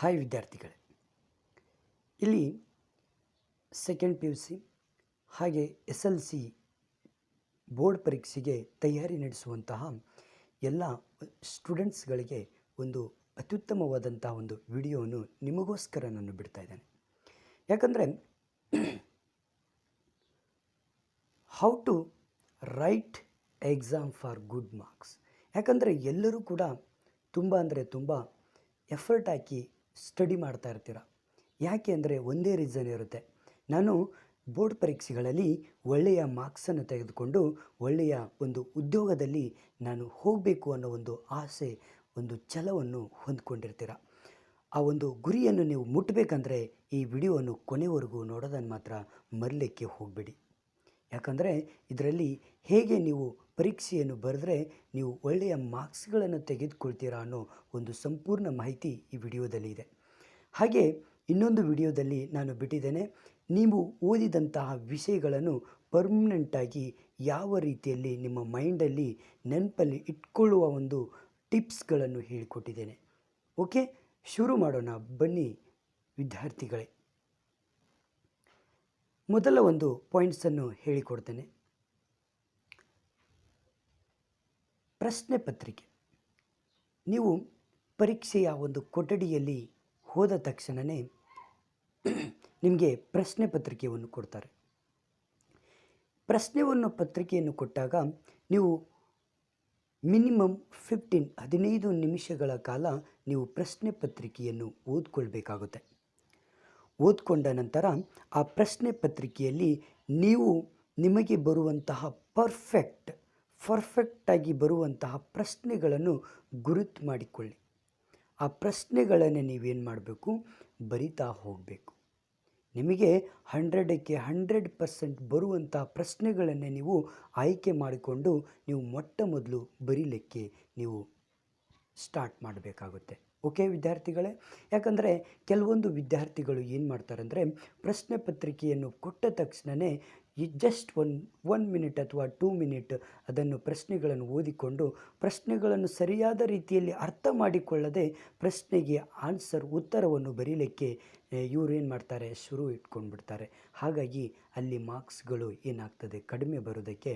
Hi ವಿದ್ಯಾರ್ಥಿಗಳೇ. ಇಲ್ಲಿ second P U C ಹಾಗೆ ಎಸ್ ಎಲ್ ಸಿ ಬೋರ್ಡ್ ಪರೀಕ್ಷೆಗೆ ತಯಾರಿ ನಡೆಸುವಂತಹ ಎಲ್ಲ ಸ್ಟೂಡೆಂಟ್ಸ್ಗಳಿಗೆ ಒಂದು ಅತ್ಯುತ್ತಮವಾದಂತಹ ಒಂದು ವಿಡಿಯೋವನ್ನು ನಿಮಗೋಸ್ಕರ ನಾನು ಬಿಡ್ತಾ ಇದ್ದೇನೆ. ಯಾಕಂದರೆ how to write exam for good marks ಯಾಕಂದರೆ ಎಲ್ಲರೂ ಕೂಡ ತುಂಬ ಅಂದರೆ ತುಂಬ ಎಫರ್ಟ್ ಹಾಕಿ ಸ್ಟಡಿ ಮಾಡ್ತಾ ಇರ್ತೀರ? ಯಾಕೆ ಅಂದರೆ ಒಂದೇ ರೀಸನ್ ಇರುತ್ತೆ. ನಾನು ಬೋರ್ಡ್ ಪರೀಕ್ಷೆಗಳಲ್ಲಿ ಒಳ್ಳೆಯ ಮಾರ್ಕ್ಸನ್ನು ತೆಗೆದುಕೊಂಡು ಒಳ್ಳೆಯ ಒಂದು ಉದ್ಯೋಗದಲ್ಲಿ ನಾನು ಹೋಗಬೇಕು ಅನ್ನೋ ಒಂದು ಆಸೆ, ಒಂದು ಛಲವನ್ನು ಹೊಂದ್ಕೊಂಡಿರ್ತೀರ? ಆ ಒಂದು ಗುರಿಯನ್ನು ನೀವು ಮುಟ್ಟಬೇಕಂದ್ರೆ ಈ ವಿಡಿಯೋವನ್ನು ಕೊನೆವರೆಗೂ ನೋಡೋದನ್ನು ಮಾತ್ರ ಮರಲಿಕ್ಕೆ ಹೋಗಬೇಡಿ. ಯಾಕಂದರೆ ಇದರಲ್ಲಿ ಹೇಗೆ ನೀವು ಪರೀಕ್ಷೆಯನ್ನು ಬರೆದ್ರೆ ನೀವು ಒಳ್ಳೆಯ ಮಾರ್ಕ್ಸ್ಗಳನ್ನು ತೆಗೆದುಕೊಳ್ತೀರಾ ಅನ್ನೋ ಒಂದು ಸಂಪೂರ್ಣ ಮಾಹಿತಿ ಈ ವಿಡಿಯೋದಲ್ಲಿ ಇದೆ. ಹಾಗೆ ಇನ್ನೊಂದು ವಿಡಿಯೋದಲ್ಲಿ ನಾನು ಬಿಟ್ಟಿದ್ದೇನೆ, ನೀವು ಓದಿದಂತಹ ವಿಷಯಗಳನ್ನು ಪರ್ಮನೆಂಟಾಗಿ ಯಾವ ರೀತಿಯಲ್ಲಿ ನಿಮ್ಮ ಮೈಂಡಲ್ಲಿ ನೆನಪಲ್ಲಿ ಇಟ್ಕೊಳ್ಳುವ ಒಂದು ಟಿಪ್ಸ್ಗಳನ್ನು ಹೇಳಿಕೊಟ್ಟಿದ್ದೇನೆ. ಓಕೆ, ಶುರು ಮಾಡೋಣ. ಬನ್ನಿ ವಿದ್ಯಾರ್ಥಿಗಳೇ. ಮೊದಲ ಒಂದು ಪಾಯಿಂಟ್ಸನ್ನು ಹೇಳಿಕೊಡ್ತೇನೆ. ಪ್ರಶ್ನೆ ಪತ್ರಿಕೆ. ನೀವು ಪರೀಕ್ಷೆಯ ಒಂದು ಕೊಠಡಿಯಲ್ಲಿ ಹೋದ ತಕ್ಷಣವೇ ನಿಮಗೆ ಪ್ರಶ್ನೆ ಪತ್ರಿಕೆಯನ್ನು ಕೊಡ್ತಾರೆ. ಪ್ರಶ್ನೆವನ್ನು ಪತ್ರಿಕೆಯನ್ನು ಕೊಟ್ಟಾಗ ನೀವು ಮಿನಿಮಮ್ ಫಿಫ್ಟೀನ್, ಹದಿನೈದು ನಿಮಿಷಗಳ ಕಾಲ ನೀವು ಪ್ರಶ್ನೆ ಪತ್ರಿಕೆಯನ್ನು ಓದ್ಕೊಳ್ಬೇಕಾಗುತ್ತೆ. ಓದ್ಕೊಂಡ ನಂತರ ಆ ಪ್ರಶ್ನೆ ಪತ್ರಿಕೆಯಲ್ಲಿ ನೀವು ನಿಮಗೆ ಬರುವಂತಹ ಪರ್ಫೆಕ್ಟ್ ಪರ್ಫೆಕ್ಟಾಗಿ ಬರುವಂತಹ ಪ್ರಶ್ನೆಗಳನ್ನು ಗುರುತು ಮಾಡಿಕೊಳ್ಳಿ. ಆ ಪ್ರಶ್ನೆಗಳನ್ನು ನೀವೇನು ಮಾಡಬೇಕು? ಬರಿತಾ ಹೋಗಬೇಕು. ನಿಮಗೆ ಹಂಡ್ರೆಡಕ್ಕೆ ಹಂಡ್ರೆಡ್ ಪರ್ಸೆಂಟ್ ಬರುವಂತಹ ಪ್ರಶ್ನೆಗಳನ್ನೇ ನೀವು ಆಯ್ಕೆ ಮಾಡಿಕೊಂಡು ನೀವು ಮೊಟ್ಟ ಮೊದಲು ಬರೀಲಿಕ್ಕೆ ನೀವು ಸ್ಟಾರ್ಟ್ ಮಾಡಬೇಕಾಗುತ್ತೆ. ಓಕೆ ವಿದ್ಯಾರ್ಥಿಗಳೇ? ಯಾಕಂದರೆ ಕೆಲವೊಂದು ವಿದ್ಯಾರ್ಥಿಗಳು ಏನು ಮಾಡ್ತಾರೆ ಅಂದರೆ ಪ್ರಶ್ನೆ ಪತ್ರಿಕೆಯನ್ನು ಕೊಟ್ಟ ತಕ್ಷಣವೇ ಈ ಜಸ್ಟ್ ಒನ್ ಒನ್ ಮಿನಿಟ್ ಅಥವಾ ಟೂ ಮಿನಿಟ್ ಅದನ್ನು ಪ್ರಶ್ನೆಗಳನ್ನು ಓದಿಕೊಂಡು ಪ್ರಶ್ನೆಗಳನ್ನು ಸರಿಯಾದ ರೀತಿಯಲ್ಲಿ ಅರ್ಥ ಮಾಡಿಕೊಳ್ಳದೆ ಪ್ರಶ್ನೆಗೆ ಆನ್ಸರ್ ಉತ್ತರವನ್ನು ಬರೀಲಿಕ್ಕೆ ಇವರು ಏನು ಮಾಡ್ತಾರೆ? ಶುರು ಇಟ್ಕೊಂಡ್ಬಿಡ್ತಾರೆ. ಹಾಗಾಗಿ ಅಲ್ಲಿ ಮಾರ್ಕ್ಸ್ಗಳು ಏನಾಗ್ತದೆ? ಕಡಿಮೆ ಬರೋದಕ್ಕೆ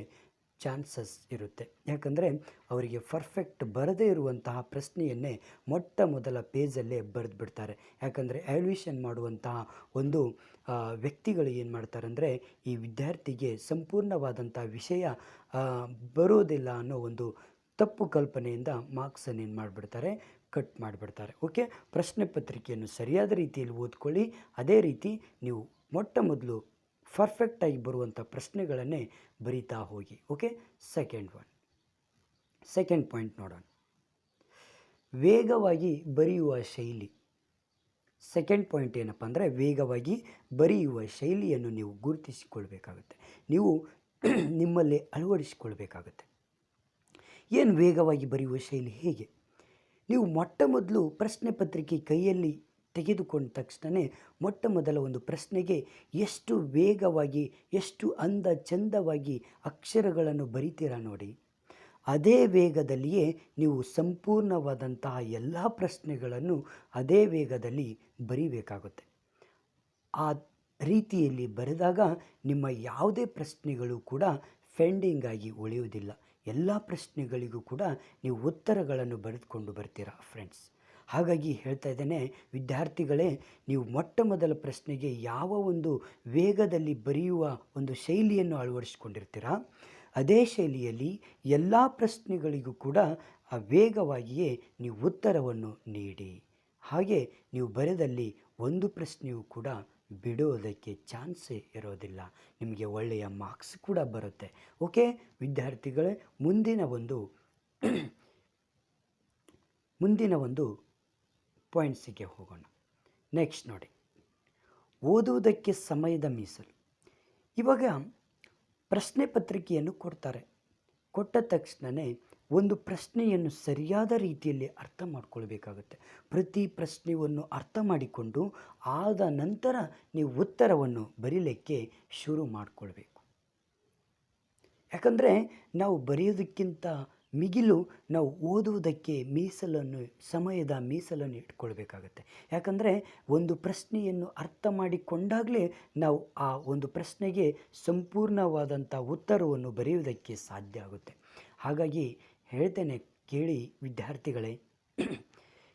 ಚಾನ್ಸಸ್ ಇರುತ್ತೆ. ಯಾಕಂದರೆ ಅವರಿಗೆ ಪರ್ಫೆಕ್ಟ್ ಬರದೇ ಇರುವಂತಹ ಪ್ರಶ್ನೆಯನ್ನೇ ಮೊಟ್ಟ ಮೊದಲ ಪೇಜಲ್ಲೇ ಬರೆದು ಬಿಡ್ತಾರೆ. ಯಾಕಂದರೆ ಆ್ಯಲ್ಯೂಷನ್ ಮಾಡುವಂತಹ ಒಂದು ವ್ಯಕ್ತಿಗಳು ಏನು ಮಾಡ್ತಾರೆ ಅಂದರೆ ಈ ವಿದ್ಯಾರ್ಥಿಗೆ ಸಂಪೂರ್ಣವಾದಂಥ ವಿಷಯ ಬರೋದಿಲ್ಲ ಅನ್ನೋ ಒಂದು ತಪ್ಪು ಕಲ್ಪನೆಯಿಂದ ಮಾರ್ಕ್ಸನ್ನು ಏನು ಮಾಡಿಬಿಡ್ತಾರೆ? ಕಟ್ ಮಾಡಿಬಿಡ್ತಾರೆ. ಓಕೆ ಪ್ರಶ್ನೆ ಪತ್ರಿಕೆಯನ್ನು ಸರಿಯಾದ ರೀತಿಯಲ್ಲಿ ಓದ್ಕೊಳ್ಳಿ. ಅದೇ ರೀತಿ ನೀವು ಮೊಟ್ಟ ಮೊದಲು ಪರ್ಫೆಕ್ಟಾಗಿ ಬರುವಂಥ ಪ್ರಶ್ನೆಗಳನ್ನೇ ಬರಿತಾ ಹೋಗಿ. Okay? Second one second point ನೋಡೋಣ. ವೇಗವಾಗಿ ಬರೆಯುವ ಶೈಲಿ. ಸೆಕೆಂಡ್ ಪಾಯಿಂಟ್ ಏನಪ್ಪ ಅಂದರೆ ವೇಗವಾಗಿ ಬರೆಯುವ ಶೈಲಿಯನ್ನು ನೀವು ಗುರುತಿಸಿಕೊಳ್ಬೇಕಾಗುತ್ತೆ. ನೀವು ನಿಮ್ಮಲ್ಲಿ ಅಳವಡಿಸಿಕೊಳ್ಬೇಕಾಗುತ್ತೆ. ಏನು ವೇಗವಾಗಿ ಬರೆಯುವ ಶೈಲಿ ಹೇಗೆ? ನೀವು ಮೊಟ್ಟ ಮೊದಲು ಪ್ರಶ್ನೆ ಪತ್ರಿಕೆ ಕೈಯಲ್ಲಿ ತೆಗೆದುಕೊಂಡ ತಕ್ಷಣ ಮೊಟ್ಟ ಮೊದಲ ಒಂದು ಪ್ರಶ್ನೆಗೆ ಎಷ್ಟು ವೇಗವಾಗಿ, ಎಷ್ಟು ಅಂದ ಚಂದವಾಗಿ ಅಕ್ಷರಗಳನ್ನು ಬರಿತೀರಾ ನೋಡಿ. ಅದೇ ವೇಗದಲ್ಲಿಯೇ ನೀವು ಸಂಪೂರ್ಣವಾದಂತಹ ಎಲ್ಲ ಪ್ರಶ್ನೆಗಳನ್ನು ಅದೇ ವೇಗದಲ್ಲಿ ಬರಿಬೇಕಾಗುತ್ತೆ. ಆ ರೀತಿಯಲ್ಲಿ ಬರೆದಾಗ ನಿಮ್ಮ ಯಾವುದೇ ಪ್ರಶ್ನೆಗಳು ಕೂಡ ಫೆಂಡಿಂಗ್ ಆಗಿ ಉಳಿಯುವುದಿಲ್ಲ. ಎಲ್ಲ ಪ್ರಶ್ನೆಗಳಿಗೂ ಕೂಡ ನೀವು ಉತ್ತರಗಳನ್ನು ಬರೆದುಕೊಂಡು ಬರ್ತೀರಾ ಫ್ರೆಂಡ್ಸ್ ಹಾಗಾಗಿ ಹೇಳ್ತಾ ಇದ್ದೇನೆ, ವಿದ್ಯಾರ್ಥಿಗಳೇ, ನೀವು ಮೊಟ್ಟ ಮೊದಲ ಪ್ರಶ್ನೆಗೆ ಯಾವ ಒಂದು ವೇಗದಲ್ಲಿ ಬರೆಯುವ ಒಂದು ಶೈಲಿಯನ್ನು ಅಳವಡಿಸಿಕೊಂಡಿರ್ತೀರಾ? ಅದೇ ಶೈಲಿಯಲ್ಲಿ ಎಲ್ಲ ಪ್ರಶ್ನೆಗಳಿಗೂ ಕೂಡ ಆ ವೇಗವಾಗಿಯೇ ನೀವು ಉತ್ತರವನ್ನು ನೀಡಿ. ಹಾಗೆ ನೀವು ಬರೆದಲ್ಲಿ ಒಂದು ಪ್ರಶ್ನೆಯೂ ಕೂಡ ಬಿಡೋದಕ್ಕೆ ಚಾನ್ಸೇ ಇರೋದಿಲ್ಲ. ನಿಮಗೆ ಒಳ್ಳೆಯ ಮಾರ್ಕ್ಸ್ ಕೂಡ ಬರುತ್ತೆ. ಓಕೆ, ವಿದ್ಯಾರ್ಥಿಗಳೇ, ಮುಂದಿನ ಒಂದು ಮುಂದಿನ ಒಂದು ಪಾಯಿಂಟ್ಸಿಗೆ ಹೋಗೋಣ. ನೆಕ್ಸ್ಟ್ ನೋಡಿ. ಓದುವುದಕ್ಕೆ ಸಮಯದ ಮೀಸಲು. ಇವಾಗ ಪ್ರಶ್ನೆ ಪತ್ರಿಕೆಯನ್ನು ಕೊಡ್ತಾರೆ. ಕೊಟ್ಟ ತಕ್ಷಣವೇ ಒಂದು ಪ್ರಶ್ನೆಯನ್ನು ಸರಿಯಾದ ರೀತಿಯಲ್ಲಿ ಅರ್ಥ ಮಾಡಿಕೊಳ್ಬೇಕಾಗುತ್ತೆ. ಪ್ರತಿ ಪ್ರಶ್ನೆಯನ್ನು ಅರ್ಥ ಮಾಡಿಕೊಂಡು ಆದ ನಂತರ ನೀವು ಉತ್ತರವನ್ನು ಬರೀಲಿಕ್ಕೆ ಶುರು ಮಾಡಿಕೊಳ್ಬೇಕು. ಯಾಕಂದರೆ ನಾವು ಬರೆಯೋದಕ್ಕಿಂತ ಮಿಗಿಲು ನಾವು ಓದುವುದಕ್ಕೆ ಮೀಸಲನ್ನು, ಸಮಯದ ಮೀಸಲನ್ನು ಇಟ್ಕೊಳ್ಬೇಕಾಗತ್ತೆ. ಯಾಕಂದರೆ ಒಂದು ಪ್ರಶ್ನೆಯನ್ನು ಅರ್ಥ ಮಾಡಿಕೊಂಡಾಗಲೇ ನಾವು ಆ ಒಂದು ಪ್ರಶ್ನೆಗೆ ಸಂಪೂರ್ಣವಾದಂಥ ಉತ್ತರವನ್ನು ಬರೆಯುವುದಕ್ಕೆ ಸಾಧ್ಯ ಆಗುತ್ತೆ. ಹಾಗಾಗಿ ಹೇಳ್ತೇನೆ ಕೇಳಿ ವಿದ್ಯಾರ್ಥಿಗಳೇ,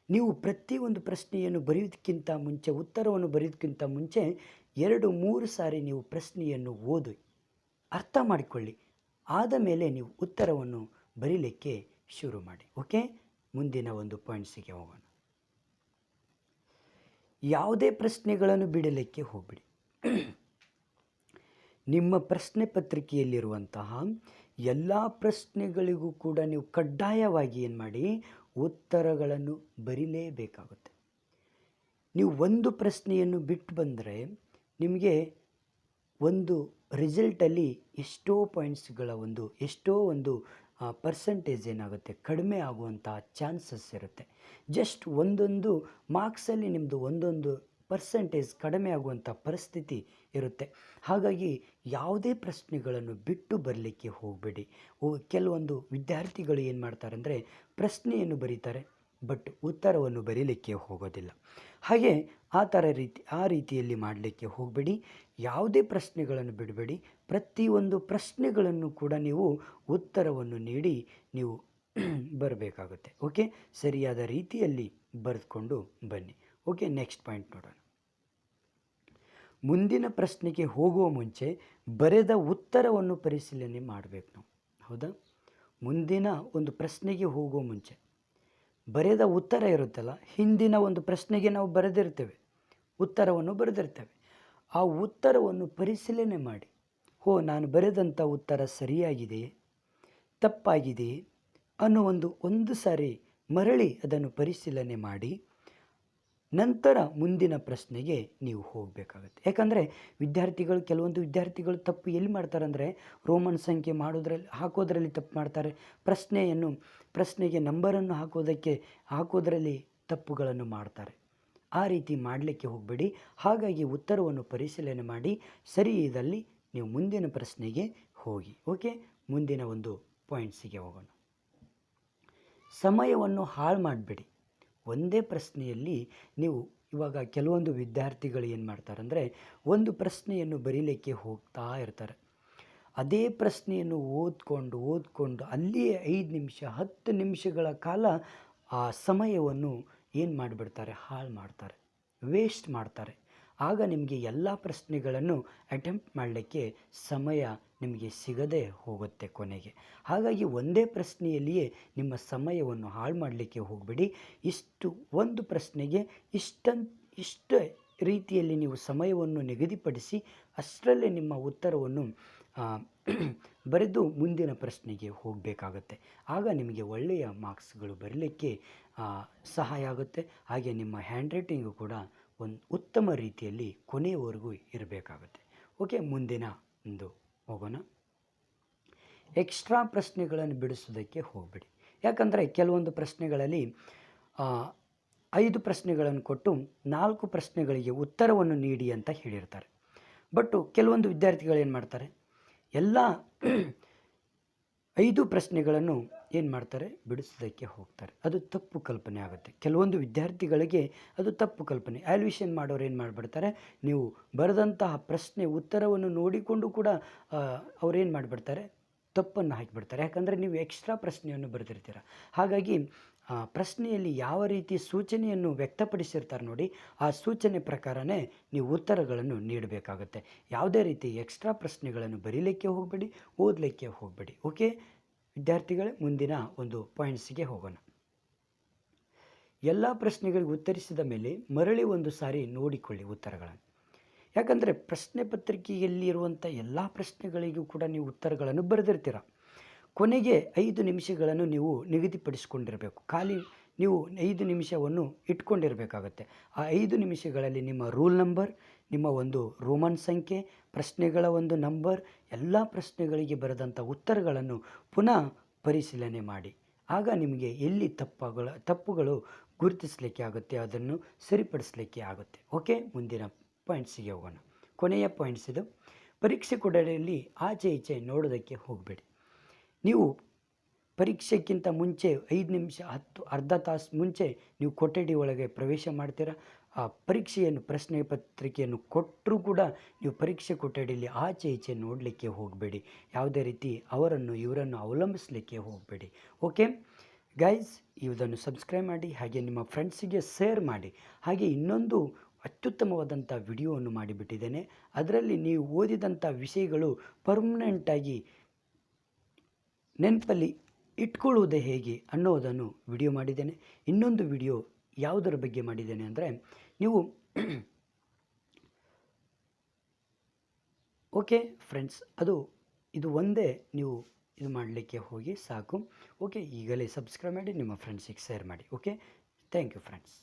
ನೀವು ಪ್ರತಿಯೊಂದು ಪ್ರಶ್ನೆಯನ್ನು ಬರೆಯೋದಕ್ಕಿಂತ ಮುಂಚೆ, ಉತ್ತರವನ್ನು ಬರೆಯೋದಕ್ಕಿಂತ ಮುಂಚೆ ಎರಡು, ಮೂರು ಸಾರಿ ನೀವು ಪ್ರಶ್ನೆಯನ್ನು ಓದಿ, ಅರ್ಥ ಮಾಡಿಕೊಳ್ಳಿ. ಆದ ಮೇಲೆ ನೀವು ಉತ್ತರವನ್ನು ಬರೀಲಿಕ್ಕೆ ಶುರು ಮಾಡಿ. ಓಕೆ ಮುಂದಿನ ಒಂದು ಪಾಯಿಂಟ್ಸಿಗೆ ಹೋಗೋಣ. ಯಾವುದೇ ಪ್ರಶ್ನೆಗಳನ್ನು ಬಿಡಲಿಕ್ಕೆ ಹೋಗಬೇಡಿ. ನಿಮ್ಮ ಪ್ರಶ್ನೆ ಪತ್ರಿಕೆಯಲ್ಲಿರುವಂತಹ ಎಲ್ಲ ಪ್ರಶ್ನೆಗಳಿಗೂ ಕೂಡ ನೀವು ಕಡ್ಡಾಯವಾಗಿ ಏನು ಮಾಡಿ, ಉತ್ತರಗಳನ್ನು ಬರೀಲೇಬೇಕಾಗುತ್ತೆ. ನೀವು ಒಂದು ಪ್ರಶ್ನೆಯನ್ನು ಬಿಟ್ಟು ಬಂದರೆ ನಿಮಗೆ ಒಂದು ರಿಸಲ್ಟಲ್ಲಿ ಎಷ್ಟೋ ಪಾಯಿಂಟ್ಸ್ಗಳ ಒಂದು, ಎಷ್ಟೋ ಒಂದು ಪರ್ಸಂಟೇಜ್ ಏನಾಗುತ್ತೆ? ಕಡಿಮೆ ಆಗುವಂಥ ಚಾನ್ಸಸ್ ಇರುತ್ತೆ. ಜಸ್ಟ್ ಒಂದೊಂದು ಮಾರ್ಕ್ಸಲ್ಲಿ ನಿಮ್ಮದು ಒಂದೊಂದು ಪರ್ಸೆಂಟೇಜ್ ಕಡಿಮೆ ಆಗುವಂಥ ಪರಿಸ್ಥಿತಿ ಇರುತ್ತೆ. ಹಾಗಾಗಿ ಯಾವುದೇ ಪ್ರಶ್ನೆಗಳನ್ನು ಬಿಟ್ಟು ಬರಲಿಕ್ಕೆ ಹೋಗಬೇಡಿ. ಕೆಲವೊಂದು ವಿದ್ಯಾರ್ಥಿಗಳು ಏನು ಮಾಡ್ತಾರೆ ಅಂದರೆ ಪ್ರಶ್ನೆಯನ್ನು ಬರೀತಾರೆ. ಬಟ್ ಉತ್ತರವನ್ನು ಬರೀಲಿಕ್ಕೆ ಹೋಗೋದಿಲ್ಲ. ಹಾಗೆ ಆ ಥರ ರೀತಿ, ಆ ರೀತಿಯಲ್ಲಿ ಮಾಡಲಿಕ್ಕೆ ಹೋಗಬೇಡಿ. ಯಾವುದೇ ಪ್ರಶ್ನೆಗಳನ್ನು ಬಿಡಬೇಡಿ. ಪ್ರತಿಯೊಂದು ಪ್ರಶ್ನೆಗಳನ್ನು ಕೂಡ ನೀವು ಉತ್ತರವನ್ನು ನೀಡಿ ನೀವು ಬರಬೇಕಾಗುತ್ತೆ. ಓಕೆ? ಸರಿಯಾದ ರೀತಿಯಲ್ಲಿ ಬರೆದುಕೊಂಡು ಬನ್ನಿ. ಓಕೆ? ನೆಕ್ಸ್ಟ್ ಪಾಯಿಂಟ್ ನೋಡೋಣ. ಮುಂದಿನ ಪ್ರಶ್ನೆಗೆ ಹೋಗುವ ಮುಂಚೆ ಬರೆದ ಉತ್ತರವನ್ನು ಪರಿಶೀಲನೆ ಮಾಡಬೇಕು ನಾವು. ಹೌದಾ? ಮುಂದಿನ ಒಂದು ಪ್ರಶ್ನೆಗೆ ಹೋಗುವ ಮುಂಚೆ. ಬರೆದ ಉತ್ತರ ಇರುತ್ತಲ್ಲ? ಹಿಂದಿನ ಒಂದು ಪ್ರಶ್ನೆಗೆ ನಾವು ಬರೆದಿರ್ತೇವೆ. ಉತ್ತರವನ್ನು ಬರೆದಿರ್ತೇವೆ. ಆ ಉತ್ತರವನ್ನು ಪರಿಶೀಲನೆ ಮಾಡಿ. ಹೋ, ನಾನು ಬರೆದಂಥ ಉತ್ತರ ಸರಿಯಾಗಿದೆಯೇ ತಪ್ಪಾಗಿದೆಯೇ ಅನ್ನೋ ಒಂದು ಒಂದು ಸಾರಿ ಮರಳಿ ಅದನ್ನು ಪರಿಶೀಲನೆ ಮಾಡಿ. ನಂತರ ಮುಂದಿನ ಪ್ರಶ್ನೆಗೆ ನೀವು ಹೋಗಬೇಕಾಗುತ್ತೆ. ಯಾಕಂದರೆ ವಿದ್ಯಾರ್ಥಿಗಳು, ಕೆಲವೊಂದು ವಿದ್ಯಾರ್ಥಿಗಳು ತಪ್ಪು ಎಲ್ಲಿ ಮಾಡ್ತಾರಂದರೆ ರೋಮನ್ ಸಂಖ್ಯೆ ಮಾಡೋದ್ರಲ್ಲಿ, ಹಾಕೋದ್ರಲ್ಲಿ ತಪ್ಪು ಮಾಡ್ತಾರೆ. ಪ್ರಶ್ನೆಯನ್ನು, ಪ್ರಶ್ನೆಗೆ ನಂಬರನ್ನು ಹಾಕೋದಕ್ಕೆ, ಹಾಕೋದರಲ್ಲಿ ತಪ್ಪುಗಳನ್ನು ಮಾಡ್ತಾರೆ. ಆ ರೀತಿ ಮಾಡಲಿಕ್ಕೆ ಹೋಗಬೇಡಿ. ಹಾಗಾಗಿ ಉತ್ತರವನ್ನು ಪರಿಶೀಲನೆ ಮಾಡಿ, ಸರಿ ಇದರಲ್ಲಿ ನೀವು ಮುಂದಿನ ಪ್ರಶ್ನೆಗೆ ಹೋಗಿ. ಓಕೆ? ಮುಂದಿನ ಒಂದು ಪಾಯಿಂಟ್ಸಿಗೆ ಹೋಗೋಣ. ಸಮಯವನ್ನು ಹಾಳು ಮಾಡಬೇಡಿ. ಒಂದೇ ಪ್ರಶ್ನೆಯಲ್ಲಿ ನೀವು ಇವಾಗ ಕೆಲವೊಂದು ವಿದ್ಯಾರ್ಥಿಗಳು ಏನು ಮಾಡ್ತಾರೆ ಅಂದರೆ ಒಂದು ಪ್ರಶ್ನೆಯನ್ನು ಬರೀಲಿಕ್ಕೆ ಹೋಗ್ತಾ ಇರ್ತಾರೆ. ಅದೇ ಪ್ರಶ್ನೆಯನ್ನು ಓದ್ಕೊಂಡು ಓದ್ಕೊಂಡು ಅಲ್ಲಿಯೇ ಐದು ನಿಮಿಷ, ಹತ್ತು ನಿಮಿಷಗಳ ಕಾಲ ಆ ಸಮಯವನ್ನು ಏನು ಮಾಡಿಬಿಡ್ತಾರೆ? ಹಾಳು ಮಾಡ್ತಾರೆ, ವೇಸ್ಟ್ ಮಾಡ್ತಾರೆ. ಆಗ ನಿಮಗೆ ಎಲ್ಲ ಪ್ರಶ್ನೆಗಳನ್ನು ಅಟೆಂಪ್ಟ್ ಮಾಡಲಿಕ್ಕೆ ಸಮಯ ನಿಮಗೆ ಸಿಗದೇ ಹೋಗುತ್ತೆ ಕೊನೆಗೆ. ಹಾಗಾಗಿ ಒಂದೇ ಪ್ರಶ್ನೆಯಲ್ಲಿಯೇ ನಿಮ್ಮ ಸಮಯವನ್ನು ಹಾಳು ಮಾಡಲಿಕ್ಕೆ ಹೋಗಬೇಡಿ. ಇಷ್ಟು, ಒಂದು ಪ್ರಶ್ನೆಗೆ ಇಷ್ಟನ್, ಇಷ್ಟ ರೀತಿಯಲ್ಲಿ ನೀವು ಸಮಯವನ್ನು ನಿಗದಿಪಡಿಸಿ ಅಷ್ಟರಲ್ಲೇ ನಿಮ್ಮ ಉತ್ತರವನ್ನು ಬರೆದು ಮುಂದಿನ ಪ್ರಶ್ನೆಗೆ ಹೋಗಬೇಕಾಗತ್ತೆ. ಆಗ ನಿಮಗೆ ಒಳ್ಳೆಯ ಮಾರ್ಕ್ಸ್ಗಳು ಬರಲಿಕ್ಕೆ ಸಹಾಯ ಆಗುತ್ತೆ. ಹಾಗೆ ನಿಮ್ಮ ಹ್ಯಾಂಡ್ ರೈಟಿಂಗು ಕೂಡ ಒಂದು ಉತ್ತಮ ರೀತಿಯಲ್ಲಿ ಕೊನೆಯವರೆಗೂ ಇರಬೇಕಾಗುತ್ತೆ. ಓಕೆ, ಮುಂದಿನ ಒಂದು ಹೋಗೋಣ. ಎಕ್ಸ್ಟ್ರಾ ಪ್ರಶ್ನೆಗಳನ್ನು ಬಿಡಿಸೋದಕ್ಕೆ ಹೋಗಬೇಡಿ. ಯಾಕಂದರೆ ಕೆಲವೊಂದು ಪ್ರಶ್ನೆಗಳಲ್ಲಿ ಐದು ಪ್ರಶ್ನೆಗಳನ್ನು ಕೊಟ್ಟು ನಾಲ್ಕು ಪ್ರಶ್ನೆಗಳಿಗೆ ಉತ್ತರವನ್ನು ನೀಡಿ ಅಂತ ಹೇಳಿರ್ತಾರೆ. ಬಟ್ಟು ಕೆಲವೊಂದು ವಿದ್ಯಾರ್ಥಿಗಳು ಏನು ಮಾಡ್ತಾರೆ? ಎಲ್ಲ ಐದು ಪ್ರಶ್ನೆಗಳನ್ನು ಏನು ಮಾಡ್ತಾರೆ? ಬಿಡಿಸೋದಕ್ಕೆ ಹೋಗ್ತಾರೆ. ಅದು ತಪ್ಪು ಕಲ್ಪನೆ ಆಗುತ್ತೆ. ಕೆಲವೊಂದು ವಿದ್ಯಾರ್ಥಿಗಳಿಗೆ ಅದು ತಪ್ಪು ಕಲ್ಪನೆ. ಆಲ್ವಿಷನ್ ಮಾಡೋರು ಏನು ಮಾಡಿಬಿಡ್ತಾರೆ? ನೀವು ಬರೆದಂತಹ ಪ್ರಶ್ನೆ, ಉತ್ತರವನ್ನು ನೋಡಿಕೊಂಡು ಕೂಡ ಅವ್ರೇನು ಮಾಡಿಬಿಡ್ತಾರೆ? ತಪ್ಪನ್ನು ಹಾಕಿಬಿಡ್ತಾರೆ. ಯಾಕಂದರೆ ನೀವು ಎಕ್ಸ್ಟ್ರಾ ಪ್ರಶ್ನೆಯನ್ನು ಬರೆದಿರ್ತೀರ. ಹಾಗಾಗಿ ಪ್ರಶ್ನೆಯಲ್ಲಿ ಯಾವ ರೀತಿ ಸೂಚನೆಯನ್ನು ವ್ಯಕ್ತಪಡಿಸಿರ್ತಾರೆ ನೋಡಿ, ಆ ಸೂಚನೆ ಪ್ರಕಾರನೇ ನೀವು ಉತ್ತರಗಳನ್ನು ನೀಡಬೇಕಾಗುತ್ತೆ. ಯಾವುದೇ ರೀತಿ ಎಕ್ಸ್ಟ್ರಾ ಪ್ರಶ್ನೆಗಳನ್ನು ಬರೀಲಿಕ್ಕೆ ಹೋಗಬೇಡಿ, ಓದಲಿಕ್ಕೆ ಹೋಗಬೇಡಿ. ಓಕೆ? ವಿದ್ಯಾರ್ಥಿಗಳೇ ಮುಂದಿನ ಒಂದು ಪಾಯಿಂಟ್ಸ್ಗೆ ಹೋಗೋಣ. ಎಲ್ಲ ಪ್ರಶ್ನೆಗಳಿಗೆ ಉತ್ತರಿಸಿದ ಮೇಲೆ ಮರಳಿ ಒಂದು ಸಾರಿ ನೋಡಿಕೊಳ್ಳಿ ಉತ್ತರಗಳನ್ನು. ಯಾಕಂದರೆ ಪ್ರಶ್ನೆ ಪತ್ರಿಕೆಯಲ್ಲಿರುವಂಥ ಎಲ್ಲ ಪ್ರಶ್ನೆಗಳಿಗೂ ಕೂಡ ನೀವು ಉತ್ತರಗಳನ್ನು ಬರೆದಿರ್ತೀರ. ಕೊನೆಗೆ ಐದು ನಿಮಿಷಗಳನ್ನು ನೀವು ನಿಗದಿಪಡಿಸಿಕೊಂಡಿರಬೇಕು. ಖಾಲಿ ನೀವು ಐದು ನಿಮಿಷವನ್ನು ಇಟ್ಕೊಂಡಿರಬೇಕಾಗತ್ತೆ. ಆ ಐದು ನಿಮಿಷಗಳಲ್ಲಿ ನಿಮ್ಮ ರೂಲ್ ನಂಬರ್ ನಿಮ್ಮ ಒಂದು ರೋಮನ್ ಸಂಖ್ಯೆ, ಪ್ರಶ್ನೆಗಳ ಒಂದು ನಂಬರ್, ಎಲ್ಲ ಪ್ರಶ್ನೆಗಳಿಗೆ ಬರೆದಂಥ ಉತ್ತರಗಳನ್ನು ಪುನಃ ಪರಿಶೀಲನೆ ಮಾಡಿ. ಆಗ ನಿಮಗೆ ಎಲ್ಲಿ ತಪ್ಪುಗಳ, ತಪ್ಪುಗಳು ಗುರುತಿಸಲಿಕ್ಕೆ ಆಗುತ್ತೆ, ಅದನ್ನು ಸರಿಪಡಿಸಲಿಕ್ಕೆ ಆಗುತ್ತೆ. ಓಕೆ, ಮುಂದಿನ ಪಾಯಿಂಟ್ಸಿಗೆ ಹೋಗೋಣ. ಕೊನೆಯ ಪಾಯಿಂಟ್ಸ್ ಇದು. ಪರೀಕ್ಷೆ ಕೊಠಡಿಯಲ್ಲಿ ಆಚೆ ಈಚೆ ನೋಡೋದಕ್ಕೆ ಹೋಗಬೇಡಿ. ನೀವು ಪರೀಕ್ಷೆಗಿಂತ ಮುಂಚೆ ಐದು ನಿಮಿಷ, ಹತ್ತು, ಅರ್ಧ ತಾಸು ಮುಂಚೆ ನೀವು ಕೊಠಡಿ ಒಳಗೆ ಪ್ರವೇಶ ಮಾಡ್ತೀರಾ? ಆ ಪರೀಕ್ಷೆಯನ್ನು, ಪ್ರಶ್ನೆ ಪತ್ರಿಕೆಯನ್ನು ಕೊಟ್ಟರೂ ಕೂಡ ನೀವು ಪರೀಕ್ಷೆ ಕೊಠಡಿಯಲ್ಲಿ ಆಚೆ ಈಚೆ ನೋಡಲಿಕ್ಕೆ ಹೋಗಬೇಡಿ. ಯಾವುದೇ ರೀತಿ ಅವರನ್ನು, ಇವರನ್ನು ಅವಲಂಬಿಸಲಿಕ್ಕೆ ಹೋಗಬೇಡಿ. ಓಕೆ? ಗೈಸ್ ಇದನ್ನು ಸಬ್ಸ್ಕ್ರೈಬ್ ಮಾಡಿ, ಹಾಗೆ ನಿಮ್ಮ ಫ್ರೆಂಡ್ಸಿಗೆ ಶೇರ್ ಮಾಡಿ. ಹಾಗೆ ಇನ್ನೊಂದು ಅತ್ಯುತ್ತಮವಾದಂಥ ವಿಡಿಯೋವನ್ನು ಮಾಡಿಬಿಟ್ಟಿದ್ದೇನೆ. ಅದರಲ್ಲಿ ನೀವು ಓದಿದಂಥ ವಿಷಯಗಳು ಪರ್ಮನೆಂಟಾಗಿ ನೆನಪಲ್ಲಿ ಇಟ್ಕೊಳ್ಳುವುದೇ ಹೇಗೆ ಅನ್ನೋದನ್ನು ವಿಡಿಯೋ ಮಾಡಿದ್ದೇನೆ. ಇನ್ನೊಂದು ವಿಡಿಯೋ ಯಾವುದರ ಬಗ್ಗೆ ಮಾಡಿದ್ದೇನೆ ಅಂದರೆ ನೀವು ಓಕೆ ಫ್ರೆಂಡ್ಸ್ ಅದು, ಇದು ಒಂದೇ ನೀವು ಇದು ಮಾಡಲಿಕ್ಕೆ ಹೋಗಿ ಸಾಕು. ಓಕೆ ಈಗಲೇ ಸಬ್ಸ್ಕ್ರೈಬ್ ಮಾಡಿ, ನಿಮ್ಮ ಫ್ರೆಂಡ್ಸಿಗೆ ಶೇರ್ ಮಾಡಿ. Okay thank you friends